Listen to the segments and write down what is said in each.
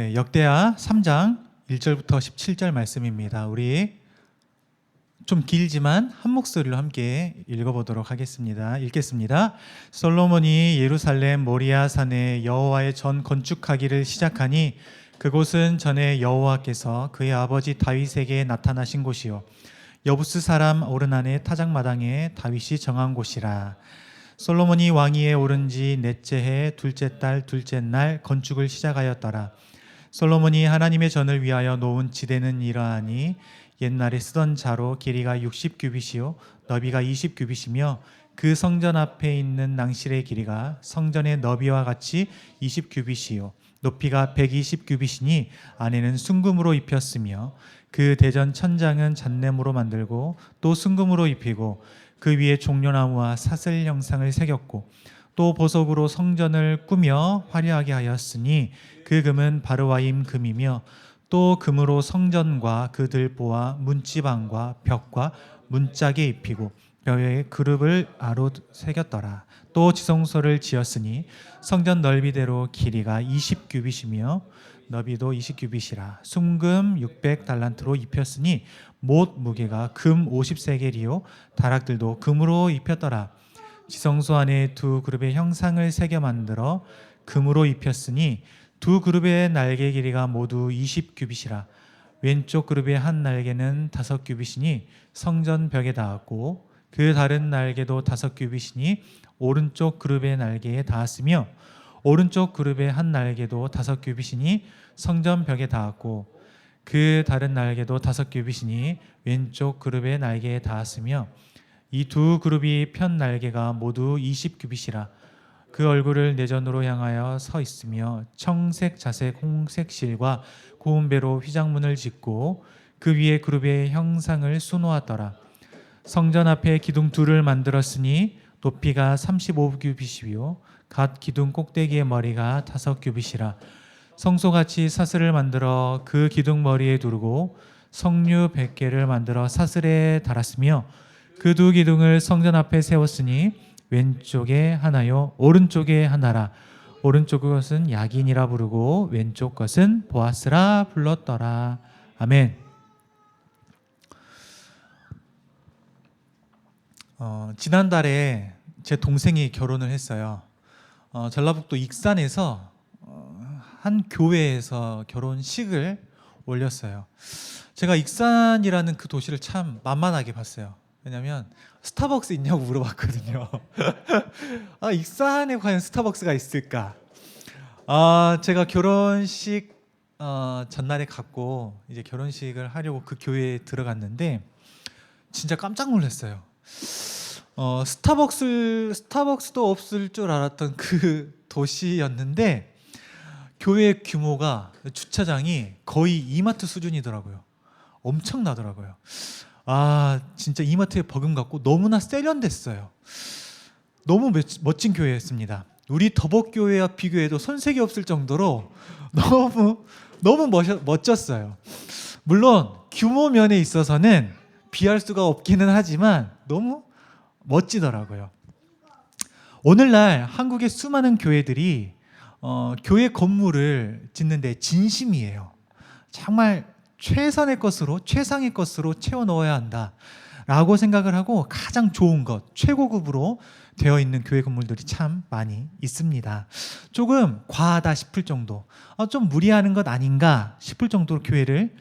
네, 역대하 3장 1절부터 17절 말씀입니다. 우리 좀 길지만 한 목소리로 함께 읽어보도록 하겠습니다. 읽겠습니다. 솔로몬이 예루살렘 모리아 산에 여호와의 전 건축하기를 시작하니 그곳은 전에 여호와께서 그의 아버지 다윗에게 나타나신 곳이요 여부스 사람 오르난의 타작마당에 다윗이 정한 곳이라. 솔로몬이 왕위에 오른 지 넷째 해 둘째 달 둘째 날 건축을 시작하였더라. 솔로몬이 하나님의 전을 위하여 놓은 지대는 이러하니 옛날에 쓰던 자로 길이가 60규빗이요 너비가 20규빗이며 그 성전 앞에 있는 낭실의 길이가 성전의 너비와 같이 20규빗이요 높이가 120규빗이니 안에는 순금으로 입혔으며 그 대전 천장은 잣내무로 만들고 또 순금으로 입히고 그 위에 종려나무와 사슬 형상을 새겼고 또 보석으로 성전을 꾸며 화려하게 하였으니 그 금은 바르와임 금이며 또 금으로 성전과 그 들보와 문지방과 벽과 문짝에 입히고 뼈에 그룹을 아로 새겼더라. 또 지성소를 지었으니 성전 넓이대로 길이가 20규빗이며 너비도 20규빗이라 순금 600달란트로 입혔으니 못 무게가 금 50세겔이요 다락들도 금으로 입혔더라. 지성소 안에 두 그룹의 형상을 새겨 만들어 금으로 입혔으니 두 그룹의 날개 길이가 모두 20규빗이라. 왼쪽 그룹의 한 날개는 다섯 규빗이니 성전 벽에 닿았고 그 다른 날개도 다섯 규빗이니 오른쪽 그룹의 날개에 닿았으며 오른쪽 그룹의 한 날개도 다섯 규빗이니 성전 벽에 닿았고 그 다른 날개도 다섯 규빗이니 왼쪽 그룹의 날개에 닿았으며 이 두 그룹이 편 날개가 모두 20규빗이라 그 얼굴을 내전으로 향하여 서 있으며 청색, 자색, 홍색 실과 고운 배로 휘장문을 짓고 그 위에 그룹의 형상을 수놓았더라. 성전 앞에 기둥 둘을 만들었으니 높이가 35규빗이요 갓 기둥 꼭대기의 머리가 다섯 규빗이라 성소같이 사슬을 만들어 그 기둥 머리에 두르고 석류 100개를 만들어 사슬에 달았으며 그 두 기둥을 성전 앞에 세웠으니 왼쪽에 하나요 오른쪽에 하나라 오른쪽 것은 야긴이라 부르고 왼쪽 것은 보아스라 불렀더라 아멘. 어, 지난달에 제 동생이 결혼을 했어요. 어, 전라북도 익산에서 어, 한 교회에서 결혼식을 올렸어요. 제가 익산이라는 그 도시를 참 만만하게 봤어요. 왜냐면 스타벅스 있냐고 물어봤거든요. 아, 익산에 과연 스타벅스가 있을까? 아, 제가 결혼식 어, 전날에 갔고 이제 결혼식을 하려고 그 교회에 들어갔는데 진짜 깜짝 놀랐어요. 어, 스타벅스 스타벅스도 없을 줄 알았던 그 도시였는데 교회 규모가 주차장이 거의 이마트 수준이더라고요. 엄청나더라고요. 아 진짜 이마트에 버금갔고 너무나 세련됐어요. 너무 멋- 멋진 교회였습니다. 우리 더벅교회와 비교해도 손색이 없을 정도로 너무 너무 멋, 멋졌어요. 물론 규모 면에 있어서는 비할 수가 없기는 하지만 너무 멋지더라고요. 오늘날 한국의 수많은 교회들이 어, 교회 건물을 짓는데 진심이에요. 정말 최선의 것으로 최상의 것으로 채워 넣어야 한다 라고 생각을 하고 가장 좋은 것 최고급으로 되어 있는 교회 건물들이 참 많이 있습니다. 조금 과하다 싶을 정도, 어, 좀 무리하는 것 아닌가 싶을 정도로 교회를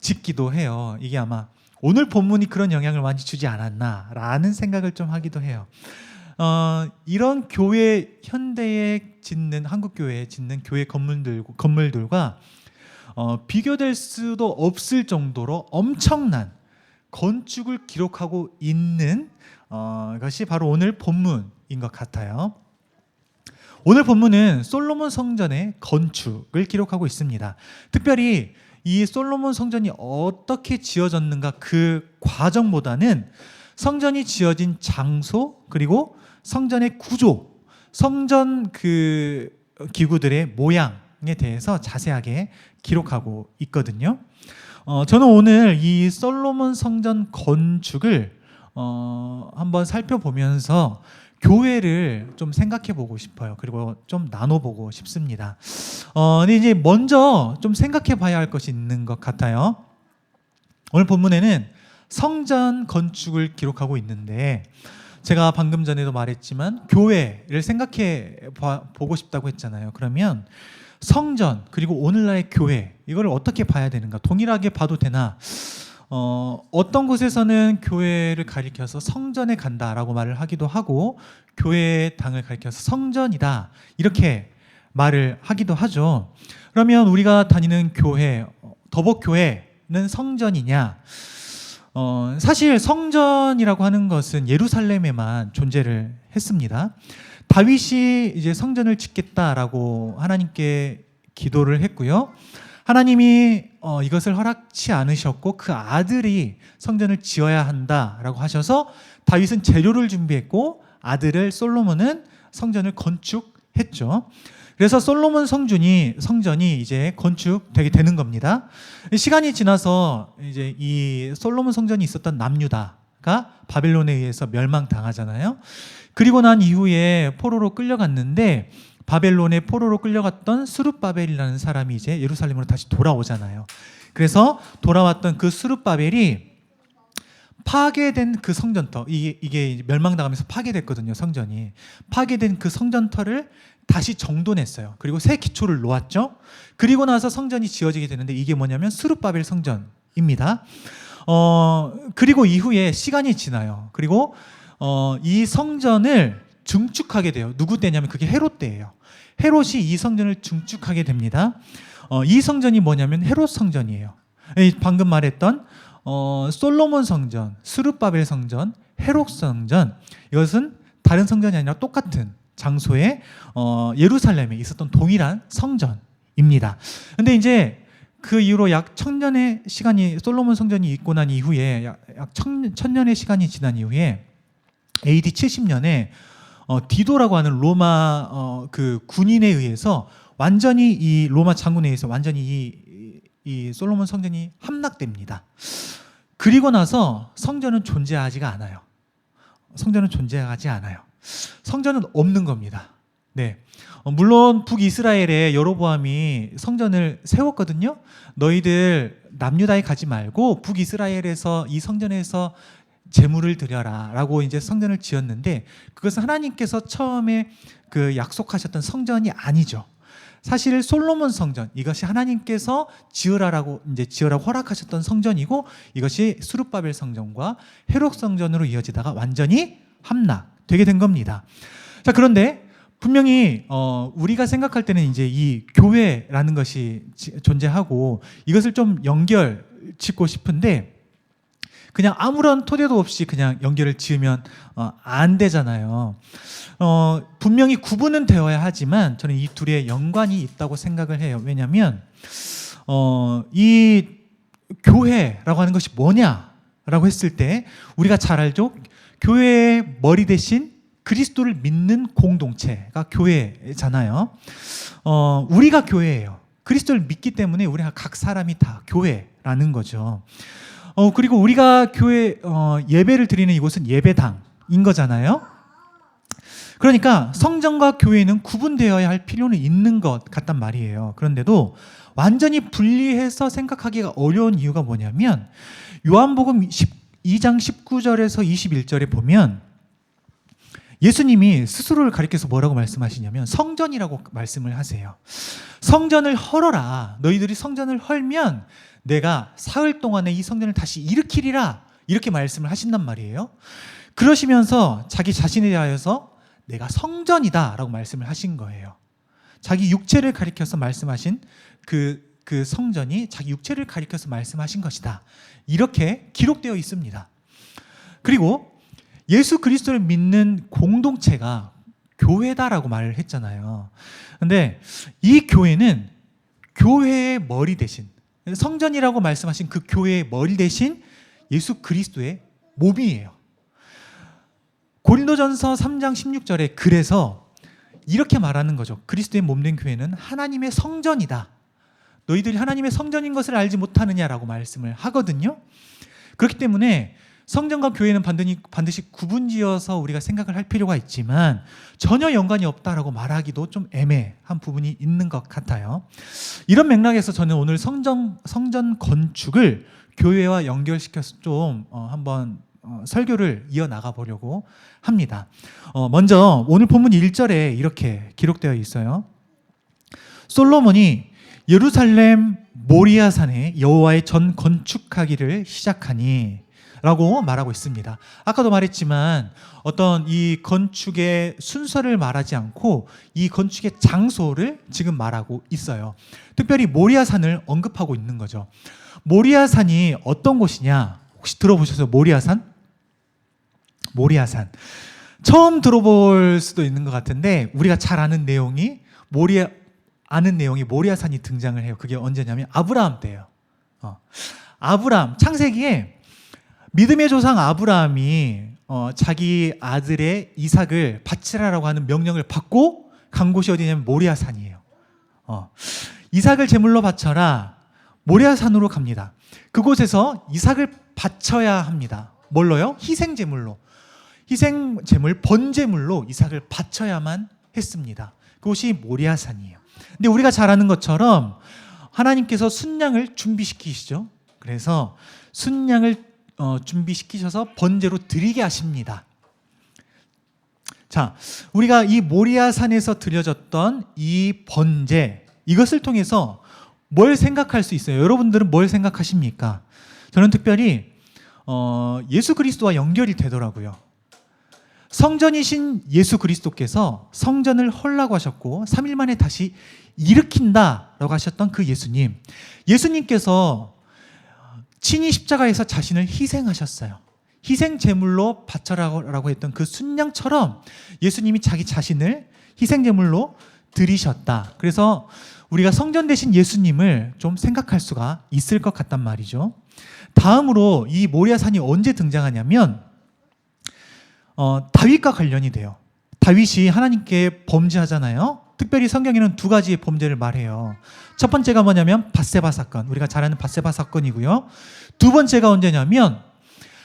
짓기도 해요. 이게 아마 오늘 본문이 그런 영향을 많이 주지 않았나라는 생각을 좀 하기도 해요. 어, 이런 교회 현대에 짓는 한국 교회에 짓는 교회 건물들 건물들과 어, 비교될 수도 없을 정도로 엄청난 건축을 기록하고 있는 어, 것이 바로 오늘 본문인 것 같아요. 오늘 본문은 솔로몬 성전의 건축을 기록하고 있습니다. 특별히 이 솔로몬 성전이 어떻게 지어졌는가 그 과정보다는 성전이 지어진 장소 그리고 성전의 구조, 성전 그 기구들의 모양 에 대해서 자세하게 기록하고 있거든요. 어, 저는 오늘 이 솔로몬 성전 건축을 어, 한번 살펴보면서 교회를 좀 생각해 보고 싶어요. 그리고 좀 나눠 보고 싶습니다. 어, 이제 먼저 좀 생각해 봐야 할 것이 있는 것 같아요. 오늘 본문에는 성전 건축을 기록하고 있는데 제가 방금 전에도 말했지만 교회를 생각해 봐- 보고 싶다고 했잖아요. 그러면 성전 그리고 오늘날의 교회 이걸 어떻게 봐야 되는가? 동일하게 봐도 되나? 어, 어떤 곳에서는 교회를 가리켜서 성전에 간다라고 말을 하기도 하고 교회의 당을 가리켜서 성전이다 이렇게 말을 하기도 하죠. 그러면 우리가 다니는 교회 어, 더복 교회는 성전이냐? 어, 사실 성전이라고 하는 것은 예루살렘에만 존재를 했습니다. 다윗이 이제 성전을 짓겠다라고 하나님께 기도를 했고요. 하나님이 어, 이것을 허락치 않으셨고 그 아들이 성전을 지어야 한다라고 하셔서 다윗은 재료를 준비했고 아들을 솔로몬은 성전을 건축했죠. 그래서 솔로몬 성전이 성전이 이제 건축되게 되는 겁니다. 시간이 지나서 이제 이 솔로몬 성전이 있었던 남유다가 바벨론에 의해서 멸망당하잖아요. 그리고 난 이후에 포로로 끌려갔는데 바벨론의 포로로 끌려갔던 수룹바벨이라는 사람이 이제 예루살렘으로 다시 돌아오잖아요. 그래서 돌아왔던 그 수룹바벨이 파괴된 그 성전터 이게, 이게 멸망당하면서 파괴됐거든요 성전이. 파괴된 그 성전터를 다시 정돈했어요. 그리고 새 기초를 놓았죠. 그리고 나서 성전이 지어지게 되는데 이게 뭐냐면 수룹바벨 성전입니다. 어 그리고 이후에 시간이 지나요. 그리고 어, 이 성전을 증축하게 돼요. 누구 때냐면 그게 헤롯 때예요. 헤롯이 이 성전을 증축하게 됩니다. 어, 이 성전이 뭐냐면 헤롯 성전이에요. 이 방금 말했던 어, 솔로몬 성전, 스룹바벨 성전, 헤롯 성전. 이것은 다른 성전이 아니라 똑같은 장소에 어, 예루살렘에 있었던 동일한 성전입니다. 근데 이제 그 이후로 약 천년의 시간이 솔로몬 성전이 있고 난 이후에 약, 약 천, 천년의 시간이 지난 이후에 AD 70년에 어, 디도라고 하는 로마 어, 그 군인에 의해서 완전히 이 로마 장군에 의해서 완전히 이, 이 솔로몬 성전이 함락됩니다. 그리고 나서 성전은 존재하지가 않아요. 성전은 존재하지 않아요. 성전은 없는 겁니다. 네. 어, 물론 북이스라엘에 여로보암이 성전을 세웠거든요. 너희들 남유다에 가지 말고 북이스라엘에서 이 성전에서 제물을 드려라라고 이제 성전을 지었는데 그것은 하나님께서 처음에 그 약속하셨던 성전이 아니죠. 사실 솔로몬 성전 이것이 하나님께서 지으라라고 이제 지으라고 허락하셨던 성전이고 이것이 수룹바벨 성전과 헤롯 성전으로 이어지다가 완전히 함락되게 된 겁니다. 자 그런데 분명히 어, 우리가 생각할 때는 이제 이 교회라는 것이 지- 존재하고 이것을 좀 연결 짓고 싶은데 그냥 아무런 토대도 없이 그냥 연결을 지으면 어, 안 되잖아요. 어, 분명히 구분은 되어야 하지만 저는 이 둘의 연관이 있다고 생각을 해요. 왜냐하면 어, 이 교회라고 하는 것이 뭐냐라고 했을 때 우리가 잘 알죠. 교회의 머리 대신 그리스도를 믿는 공동체가 교회잖아요. 어, 우리가 교회예요. 그리스도를 믿기 때문에 우리가 각 사람이 다 교회라는 거죠. 어, 그리고 우리가 교회 어, 예배를 드리는 이곳은 예배당인 거잖아요. 그러니까 성전과 교회는 구분되어야 할 필요는 있는 것 같단 말이에요. 그런데도 완전히 분리해서 생각하기가 어려운 이유가 뭐냐면 요한복음 2장 19절에서 21절에 보면 예수님이 스스로를 가리켜서 뭐라고 말씀하시냐면 성전이라고 말씀을 하세요. 성전을 헐어라. 너희들이 성전을 헐면 내가 사흘 동안에 이 성전을 다시 일으키리라. 이렇게 말씀을 하신단 말이에요. 그러시면서 자기 자신에 대하여서 내가 성전이다 라고 말씀을 하신 거예요. 자기 육체를 가리켜서 말씀하신 그, 그 성전이 자기 육체를 가리켜서 말씀하신 것이다. 이렇게 기록되어 있습니다. 그리고 예수 그리스도를 믿는 공동체가 교회다라고 말을 했잖아요. 근데 이 교회는 교회의 머리 대신 성전이라고 말씀하신 그 교회의 머리 대신 예수 그리스도의 몸이에요. 고린도전서 3장 16절에 그래서 이렇게 말하는 거죠. 그리스도의 몸된 교회는 하나님의 성전이다. 너희들이 하나님의 성전인 것을 알지 못하느냐라고 말씀을 하거든요. 그렇기 때문에 성전과 교회는 반드시, 반드시 구분지어서 우리가 생각을 할 필요가 있지만 전혀 연관이 없다라고 말하기도 좀 애매한 부분이 있는 것 같아요. 이런 맥락에서 저는 오늘 성전 성전 건축을 교회와 연결시켜서 좀 어, 한번 어, 설교를 이어 나가 보려고 합니다. 어, 먼저 오늘 본문 1절에 이렇게 기록되어 있어요. 솔로몬이 예루살렘 모리아산에 여호와의 전 건축하기를 시작하니 라고 말하고 있습니다. 아까도 말했지만 어떤 이 건축의 순서를 말하지 않고 이 건축의 장소를 지금 말하고 있어요. 특별히 모리아산을 언급하고 있는 거죠. 모리아산이 어떤 곳이냐? 혹시 들어보셨어요? 모리아산? 모리아산. 처음 들어볼 수도 있는 것 같은데 우리가 잘 아는 내용이 모리아 아는 내용이 모리아산이 등장을 해요. 그게 언제냐면 아브라함 때예요. 어. 아브라함 창세기에 믿음의 조상 아브라함이 어, 자기 아들의 이삭을 바치라라고 하는 명령을 받고 간 곳이 어디냐면 모리아산이에요. 어. 이삭을 제물로 바쳐라. 모리아산으로 갑니다. 그곳에서 이삭을 바쳐야 합니다. 뭘로요? 희생 제물로. 희생 제물 번 제물로 이삭을 바쳐야만 했습니다. 그곳이 모리아산이에요. 근데 우리가 잘 아는 것처럼 하나님께서 순양을 준비시키시죠. 그래서 순양을 어, 준비시키셔서 번제로 드리게 하십니다. 자, 우리가 이 모리아산에서 드려졌던 이 번제 이것을 통해서 뭘 생각할 수 있어요? 여러분들은 뭘 생각하십니까? 저는 특별히 어, 예수 그리스도와 연결이 되더라고요. 성전이신 예수 그리스도께서 성전을 헐라고 하셨고 3일 만에 다시 일으킨다라고 하셨던 그 예수님. 예수님께서 친히 십자가에서 자신을 희생하셨어요. 희생 제물로 바쳐라고 했던 그 순양처럼 예수님이 자기 자신을 희생 제물로 드리셨다. 그래서 우리가 성전 대신 예수님을 좀 생각할 수가 있을 것 같단 말이죠. 다음으로 이 모리아산이 언제 등장하냐면 어, 다윗과 관련이 돼요. 다윗이 하나님께 범죄하잖아요. 특별히 성경에는 두 가지의 범죄를 말해요. 첫 번째가 뭐냐면 바세바 사건. 우리가 잘 아는 바세바 사건이고요. 두 번째가 언제냐면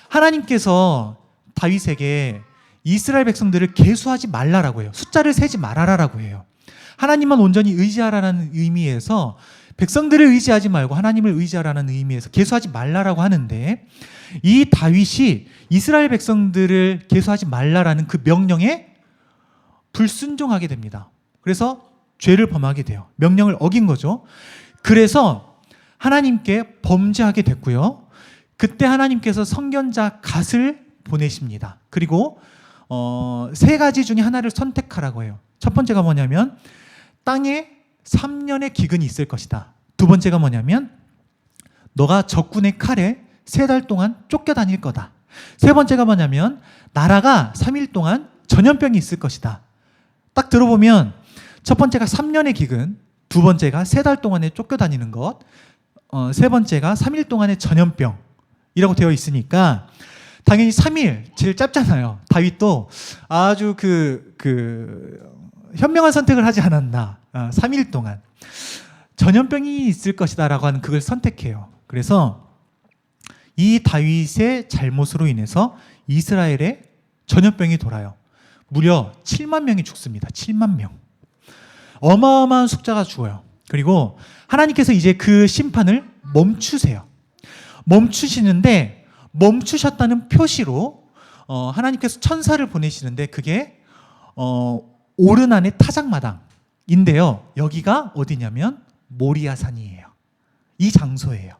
하나님께서 다윗에게 이스라엘 백성들을 계수하지 말라라고 해요. 숫자를 세지 말아라라고 해요. 하나님만 온전히 의지하라는 의미에서 백성들을 의지하지 말고 하나님을 의지하라는 의미에서 계수하지 말라라고 하는데 이 다윗이 이스라엘 백성들을 계수하지 말라라는 그 명령에 불순종하게 됩니다. 그래서 죄를 범하게 돼요. 명령을 어긴 거죠. 그래서 하나님께 범죄하게 됐고요. 그때 하나님께서 성견자 갓을 보내십니다. 그리고 어, 세 가지 중에 하나를 선택하라고 해요. 첫 번째가 뭐냐면 땅에 3년의 기근이 있을 것이다. 두 번째가 뭐냐면 너가 적군의 칼에 세 달 동안 쫓겨다닐 거다. 세 번째가 뭐냐면 나라가 3일 동안 전염병이 있을 것이다. 딱 들어보면 첫 번째가 3년의 기근, 두 번째가 세 달 동안에 쫓겨다니는 것, 어, 세 번째가 3일 동안의 전염병이라고 되어 있으니까 당연히 3일 제일 짧잖아요. 다윗도 아주 그, 그, 현명한 선택을 하지 않았나. 아, 3일 동안. 전염병이 있을 것이다라고 하는 그걸 선택해요. 그래서 이 다윗의 잘못으로 인해서 이스라엘에 전염병이 돌아요. 무려 7만 명이 죽습니다. 7만 명. 어마어마한 숫자가 죽어요. 그리고 하나님께서 이제 그 심판을 멈추세요. 멈추시는데 멈추셨다는 표시로 어, 하나님께서 천사를 보내시는데 그게 어, 오르난의 타작마당인데요. 여기가 어디냐면 모리아산이에요. 이 장소예요.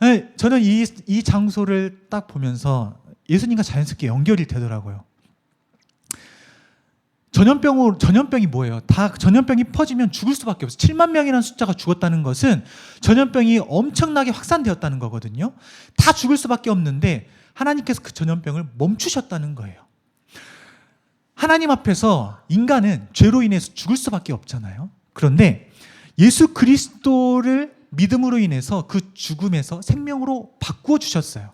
네, 저는 이, 이 장소를 딱 보면서 예수님과 자연스럽게 연결이 되더라고요. 전염병으로 전염병이 뭐예요? 다 전염병이 퍼지면 죽을 수밖에 없어요. 7만 명이라는 숫자가 죽었다는 것은 전염병이 엄청나게 확산되었다는 거거든요. 다 죽을 수밖에 없는데 하나님께서 그 전염병을 멈추셨다는 거예요. 하나님 앞에서 인간은 죄로 인해서 죽을 수밖에 없잖아요. 그런데 예수 그리스도를 믿음으로 인해서 그 죽음에서 생명으로 바꾸어 주셨어요.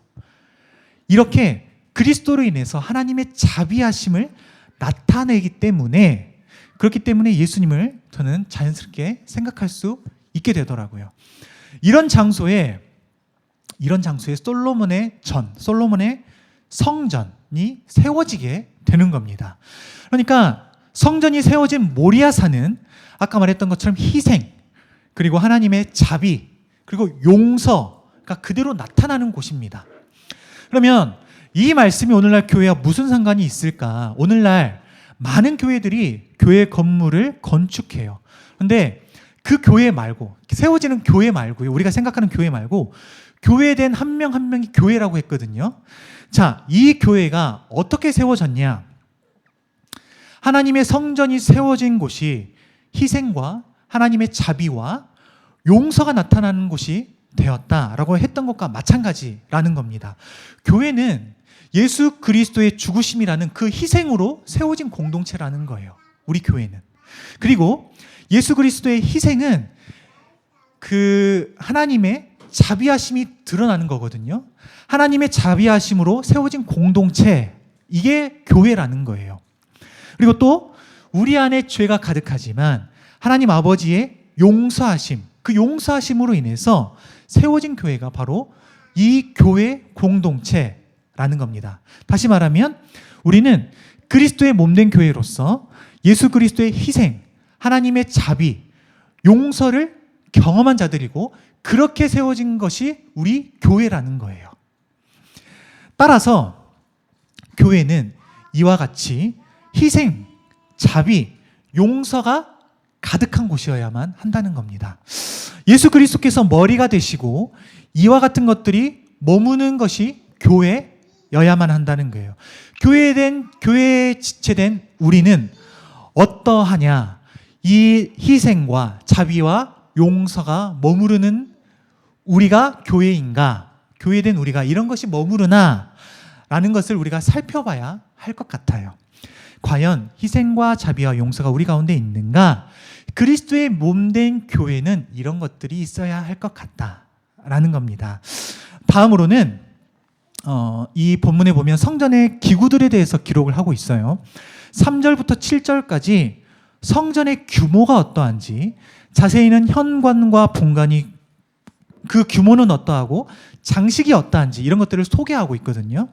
이렇게 그리스도로 인해서 하나님의 자비하심을 나타내기 때문에 그렇기 때문에 예수님을 저는 자연스럽게 생각할 수 있게 되더라고요. 이런 장소에 이런 장소에 솔로몬의 전, 솔로몬의 성전이 세워지게 되는 겁니다. 그러니까 성전이 세워진 모리아산은 아까 말했던 것처럼 희생, 그리고 하나님의 자비, 그리고 용서가 그대로 나타나는 곳입니다. 그러면 이 말씀이 오늘날 교회와 무슨 상관이 있을까? 오늘날 많은 교회들이 교회 건물을 건축해요. 근데 그 교회 말고 세워지는 교회 말고요. 우리가 생각하는 교회 말고 교회된 한 명 한 명이 교회라고 했거든요. 자, 이 교회가 어떻게 세워졌냐? 하나님의 성전이 세워진 곳이 희생과 하나님의 자비와 용서가 나타나는 곳이 되었다라고 했던 것과 마찬가지라는 겁니다. 교회는 예수 그리스도의 죽으심이라는 그 희생으로 세워진 공동체라는 거예요. 우리 교회는. 그리고 예수 그리스도의 희생은 그 하나님의 자비하심이 드러나는 거거든요. 하나님의 자비하심으로 세워진 공동체, 이게 교회라는 거예요. 그리고 또 우리 안에 죄가 가득하지만 하나님 아버지의 용서하심, 그 용서하심으로 인해서 세워진 교회가 바로 이 교회 공동체 라는 겁니다. 다시 말하면 우리는 그리스도의 몸된 교회로서 예수 그리스도의 희생, 하나님의 자비, 용서를 경험한 자들이고 그렇게 세워진 것이 우리 교회라는 거예요. 따라서 교회는 이와 같이 희생, 자비, 용서가 가득한 곳이어야만 한다는 겁니다. 예수 그리스도께서 머리가 되시고 이와 같은 것들이 머무는 것이 교회 여야만 한다는 거예요. 교회된 교회에 지체된 우리는 어떠하냐? 이 희생과 자비와 용서가 머무르는 우리가 교회인가? 교회된 우리가 이런 것이 머무르나? 라는 것을 우리가 살펴봐야 할 것 같아요. 과연 희생과 자비와 용서가 우리 가운데 있는가? 그리스도의 몸된 교회는 이런 것들이 있어야 할 것 같다 라는 겁니다. 다음으로는 어, 이 본문에 보면 성전의 기구들에 대해서 기록을 하고 있어요. 3절부터 7절까지 성전의 규모가 어떠한지 자세히는 현관과 본관이 그 규모는 어떠하고 장식이 어떠한지 이런 것들을 소개하고 있거든요.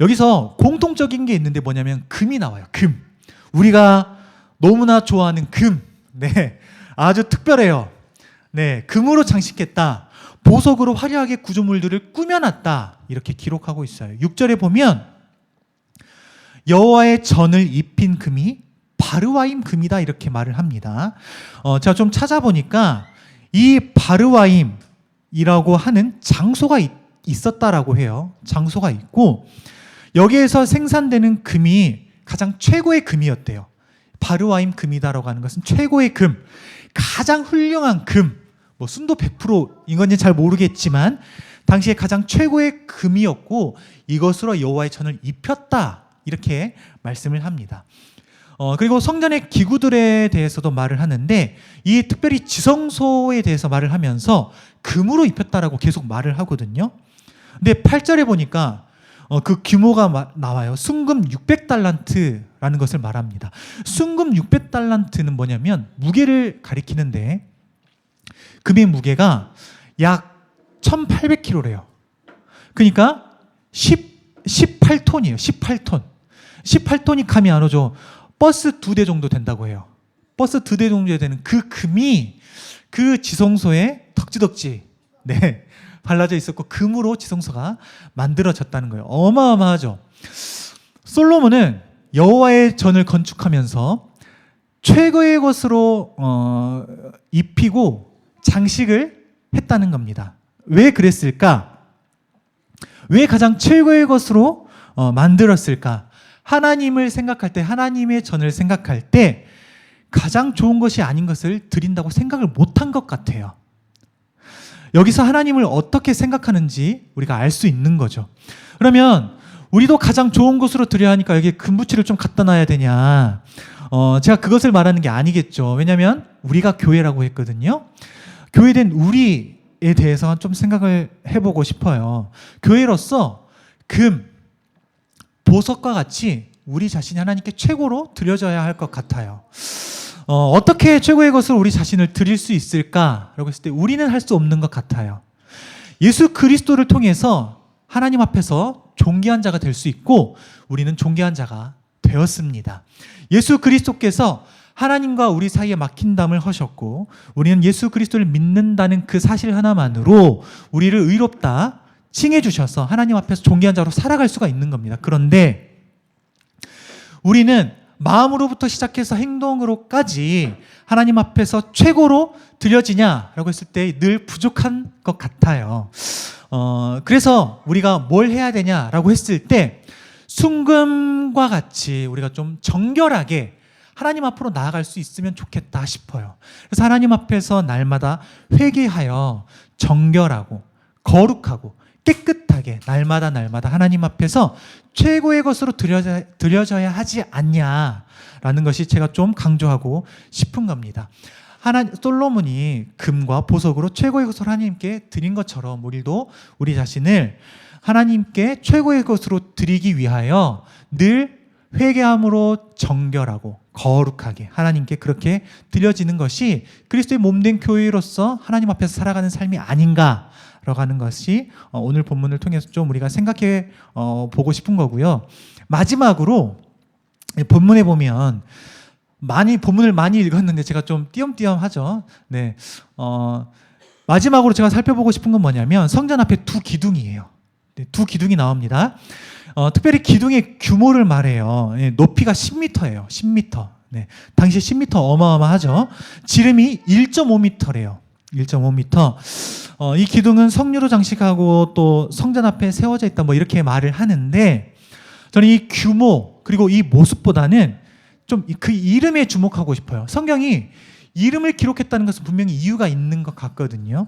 여기서 공통적인 게 있는데 뭐냐면 금이 나와요. 금. 우리가 너무나 좋아하는 금. 네. 아주 특별해요. 네. 금으로 장식했다. 보석으로 화려하게 구조물들을 꾸며놨다. 이렇게 기록하고 있어요. 6절에 보면 여호와의 전을 입힌 금이 바르와임 금이다 이렇게 말을 합니다. 어, 제가 좀 찾아보니까 이 바르와임이라고 하는 장소가 있, 있었다라고 해요. 장소가 있고 여기에서 생산되는 금이 가장 최고의 금이었대요. 바르와임 금이다라고 하는 것은 최고의 금, 가장 훌륭한 금, 뭐 순도 100%인 건지 잘 모르겠지만 당시에 가장 최고의 금이었고 이것으로 여호와의 전을 입혔다 이렇게 말씀을 합니다. 어, 그리고 성전의 기구들에 대해서도 말을 하는데 이 특별히 지성소에 대해서 말을 하면서 금으로 입혔다라고 계속 말을 하거든요. 근데 8절에 보니까 어, 그 규모가 마, 나와요. 순금 600달란트라는 것을 말합니다. 순금 600달란트는 뭐냐면 무게를 가리키는데 금의 무게가 약 1800kg래요. 그러니까 10, 18톤이에요. 18톤. 18톤이 감이 안 오죠. 버스 두 대 정도 된다고 해요. 버스 두 대 정도 되는 그 금이 그 지성소에 덕지덕지 네 발라져 있었고 금으로 지성소가 만들어졌다는 거예요. 어마어마하죠. 솔로몬은 여호와의 전을 건축하면서 최고의 것으로 어, 입히고 장식을 했다는 겁니다. 왜 그랬을까? 왜 가장 최고의 것으로 어, 만들었을까? 하나님을 생각할 때, 하나님의 전을 생각할 때 가장 좋은 것이 아닌 것을 드린다고 생각을 못한 것 같아요. 여기서 하나님을 어떻게 생각하는지 우리가 알 수 있는 거죠. 그러면 우리도 가장 좋은 곳으로 드려야 하니까 여기 금부치를 좀 갖다 놔야 되냐. 어, 제가 그것을 말하는 게 아니겠죠. 왜냐하면 우리가 교회라고 했거든요. 교회된 우리에 대해서 좀 생각을 해보고 싶어요. 교회로서 금, 보석과 같이 우리 자신이 하나님께 최고로 드려져야 할 것 같아요. 어, 어떻게 최고의 것을 우리 자신을 드릴 수 있을까라고 했을 때 우리는 할 수 없는 것 같아요. 예수 그리스도를 통해서 하나님 앞에서 존귀한 자가 될 수 있고 우리는 존귀한 자가 되었습니다. 예수 그리스도께서 하나님과 우리 사이에 막힌 담을 허셨고 우리는 예수 그리스도를 믿는다는 그 사실 하나만으로 우리를 의롭다 칭해 주셔서 하나님 앞에서 존귀한 자로 살아갈 수가 있는 겁니다. 그런데 우리는 마음으로부터 시작해서 행동으로까지 하나님 앞에서 최고로 들려지냐라고 했을 때 늘 부족한 것 같아요. 어, 그래서 우리가 뭘 해야 되냐라고 했을 때 순금과 같이 우리가 좀 정결하게 하나님 앞으로 나아갈 수 있으면 좋겠다 싶어요. 그래서 하나님 앞에서 날마다 회개하여 정결하고 거룩하고 깨끗하게 날마다 날마다 하나님 앞에서 최고의 것으로 드려져, 드려져야 하지 않냐라는 것이 제가 좀 강조하고 싶은 겁니다. 하나 솔로몬이 금과 보석으로 최고의 것을 하나님께 드린 것처럼 우리도 우리 자신을 하나님께 최고의 것으로 드리기 위하여 늘 회개함으로 정결하고 거룩하게 하나님께 그렇게 드려지는 것이 그리스도의 몸된 교회로서 하나님 앞에서 살아가는 삶이 아닌가 라고 하는 것이 어, 오늘 본문을 통해서 좀 우리가 생각해 어, 보고 싶은 거고요. 마지막으로 이 본문에 보면 많이 본문을 많이 읽었는데 제가 좀 띄엄띄엄 하죠. 네, 어, 마지막으로 제가 살펴보고 싶은 건 뭐냐면 성전 앞에 두 기둥이에요. 네, 두 기둥이 나옵니다. 어, 특별히 기둥의 규모를 말해요. 예, 높이가 10m예요. 10m. 네, 당시 10m 어마어마하죠. 지름이 1.5m래요. 1.5m. 어, 이 기둥은 성류로 장식하고 또 성전 앞에 세워져 있다 뭐 이렇게 말을 하는데 저는 이 규모 그리고 이 모습보다는 좀 그 이름에 주목하고 싶어요. 성경이 이름을 기록했다는 것은 분명히 이유가 있는 것 같거든요.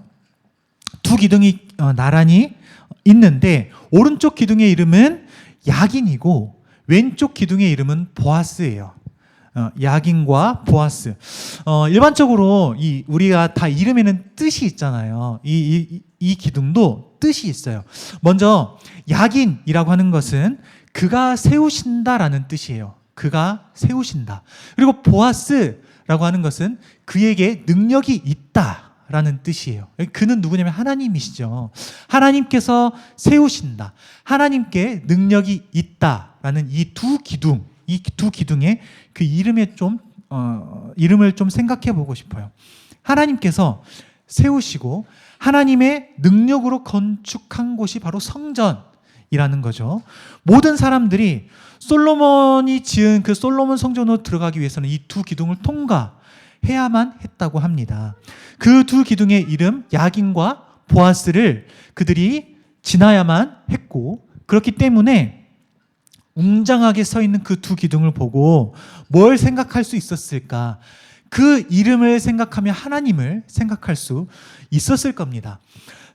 두 기둥이 어, 나란히 있는데 오른쪽 기둥의 이름은 야긴이고 왼쪽 기둥의 이름은 보아스예요. 어, 야긴과 보아스. 어, 일반적으로 이 우리가 다 이름에는 뜻이 있잖아요. 이, 이, 이 기둥도 뜻이 있어요. 먼저 야긴이라고 하는 것은 그가 세우신다라는 뜻이에요. 그가 세우신다. 그리고 보아스라고 하는 것은 그에게 능력이 있다 라는 뜻이에요. 그는 누구냐면 하나님이시죠. 하나님께서 세우신다. 하나님께 능력이 있다 라는 이 두 기둥, 이 두 기둥의 그 이름에 좀 어, 이름을 좀 생각해 보고 싶어요. 하나님께서 세우시고 하나님의 능력으로 건축한 곳이 바로 성전이라는 거죠. 모든 사람들이 솔로몬이 지은 그 솔로몬 성전으로 들어가기 위해서는 이 두 기둥을 통과 해야만 했다고 합니다. 그 두 기둥의 이름 야긴과 보아스를 그들이 지나야만 했고 그렇기 때문에 웅장하게 서 있는 그 두 기둥을 보고 뭘 생각할 수 있었을까? 그 이름을 생각하며 하나님을 생각할 수 있었을 겁니다.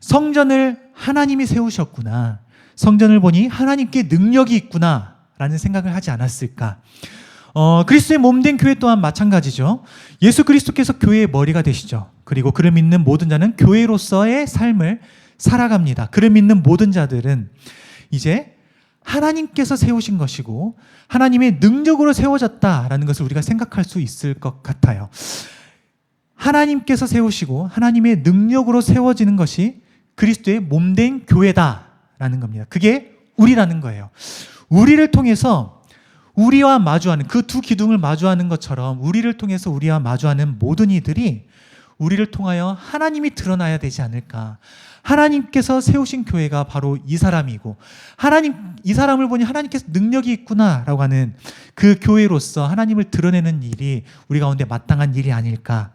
성전을 하나님이 세우셨구나. 성전을 보니 하나님께 능력이 있구나. 라는 생각을 하지 않았을까. 어, 그리스도의 몸 된 교회 또한 마찬가지죠. 예수 그리스도께서 교회의 머리가 되시죠. 그리고 그를 믿는 모든 자는 교회로서의 삶을 살아갑니다. 그를 믿는 모든 자들은 이제 하나님께서 세우신 것이고 하나님의 능력으로 세워졌다라는 것을 우리가 생각할 수 있을 것 같아요. 하나님께서 세우시고 하나님의 능력으로 세워지는 것이 그리스도의 몸 된 교회다라는 겁니다. 그게 우리라는 거예요. 우리를 통해서 우리와 마주하는 그 두 기둥을 마주하는 것처럼 우리를 통해서 우리와 마주하는 모든 이들이 우리를 통하여 하나님이 드러나야 되지 않을까. 하나님께서 세우신 교회가 바로 이 사람이고 하나님 이 사람을 보니 하나님께서 능력이 있구나라고 하는 그 교회로서 하나님을 드러내는 일이 우리 가운데 마땅한 일이 아닐까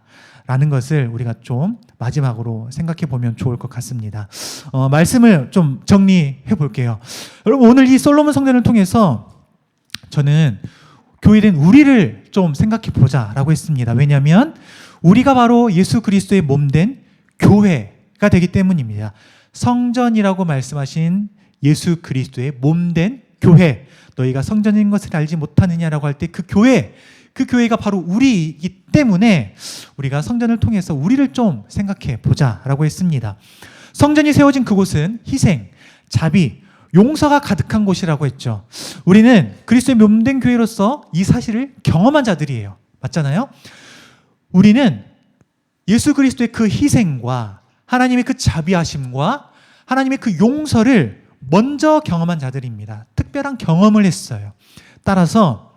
라는 것을 우리가 좀 마지막으로 생각해 보면 좋을 것 같습니다. 어, 말씀을 좀 정리해 볼게요. 여러분 오늘 이 솔로몬 성전을 통해서 저는 교회된 우리를 좀 생각해 보자라고 했습니다. 왜냐하면 우리가 바로 예수 그리스도의 몸된 교회가 되기 때문입니다. 성전이라고 말씀하신 예수 그리스도의 몸된 교회. 너희가 성전인 것을 알지 못하느냐라고 할 때 그 교회, 그 교회가 바로 우리이기 때문에 우리가 성전을 통해서 우리를 좀 생각해 보자라고 했습니다. 성전이 세워진 그곳은 희생, 자비, 용서가 가득한 곳이라고 했죠. 우리는 그리스도의 몸된 교회로서 이 사실을 경험한 자들이에요. 맞잖아요? 우리는 예수 그리스도의 그 희생과 하나님의 그 자비하심과 하나님의 그 용서를 먼저 경험한 자들입니다. 특별한 경험을 했어요. 따라서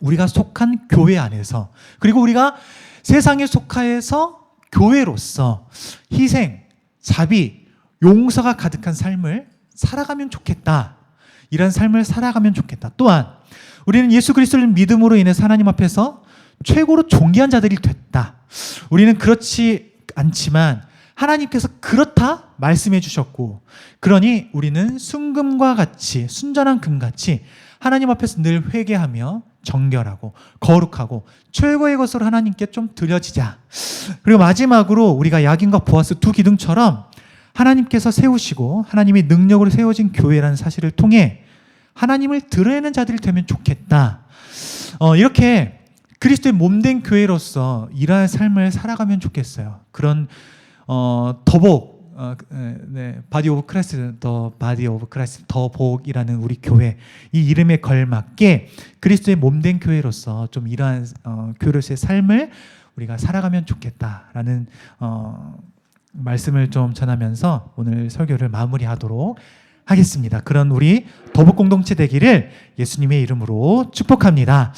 우리가 속한 교회 안에서 그리고 우리가 세상에 속하여서 교회로서 희생, 자비, 용서가 가득한 삶을 살아가면 좋겠다. 이런 삶을 살아가면 좋겠다. 또한 우리는 예수 그리스도를 믿음으로 인해 하나님 앞에서 최고로 존귀한 자들이 됐다. 우리는 그렇지 않지만 하나님께서 그렇다 말씀해 주셨고 그러니 우리는 순금과 같이 순전한 금같이 하나님 앞에서 늘 회개하며 정결하고 거룩하고 최고의 것으로 하나님께 좀 드려지자. 그리고 마지막으로 우리가 야긴과 보아스 두 기둥처럼 하나님께서 세우시고 하나님의 능력으로 세워진 교회라는 사실을 통해 하나님을 드러내는 자들이 되면 좋겠다. 어, 이렇게 그리스도의 몸된 교회로서 일할 삶을 살아가면 좋겠어요. 그런 어, 더복 어, 에, 네, 바디 오브 크라이스트 더 바디 오브 크라이스트 더 복이라는 우리 교회 이 이름에 걸맞게 그리스도의 몸된 교회로서 좀 이러한 어, 교회로서의 삶을 우리가 살아가면 좋겠다라는 어, 말씀을 좀 전하면서 오늘 설교를 마무리하도록 하겠습니다. 그런 우리 더복 공동체 되기를 예수님의 이름으로 축복합니다.